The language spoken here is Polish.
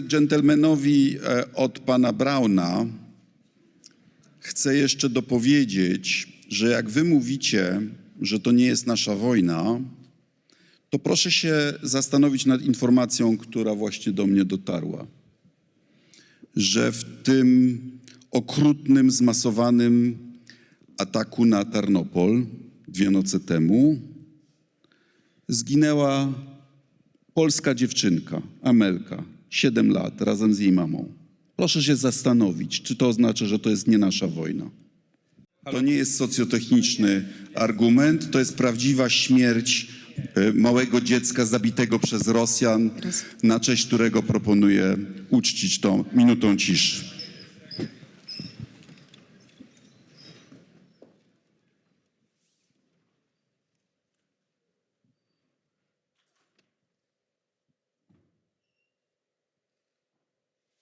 Dżentelmenowi e, od pana Brauna chcę jeszcze dopowiedzieć, że jak wy mówicie, że to nie jest nasza wojna, to proszę się zastanowić nad informacją, która właśnie do mnie dotarła. Że w tym okrutnym, zmasowanym ataku na Tarnopol dwie noce temu zginęła polska dziewczynka, Amelka, 7 lat, razem z jej mamą. Proszę się zastanowić, czy to oznacza, że to jest nie nasza wojna. To nie jest socjotechniczny argument, to jest prawdziwa śmierć e, małego dziecka zabitego przez Rosjan, na cześć którego proponuję uczcić tą minutą ciszy.